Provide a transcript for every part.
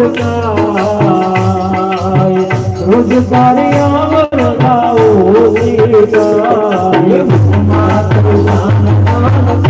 અમદાય રોજગાર અમદાઓ માતા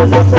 Oh,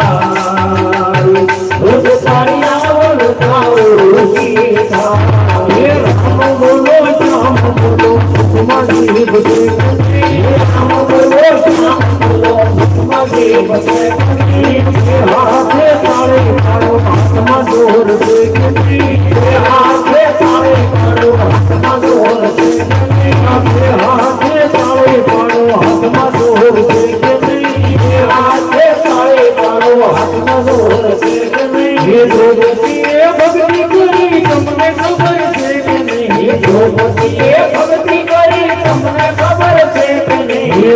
ભગતી ભગતી કરી તમને ખબર છે કે નહીં ભગતી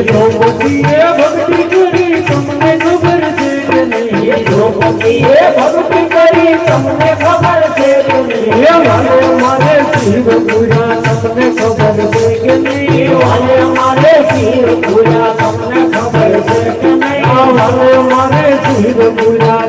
દ્રૌપદીએ ભક્તિ કરી, તમને ખબર છે કે નહીં? દ્રૌપદીએ ભક્તિ કરી, તમને ખબર છે કે નહીં? મારે મારે શિવપુરા તમને ખબર છે કે નહીં? મારે મારે શિવપુરા તમને ખબર છે કે નહીં? મારે મારે શિવપુરા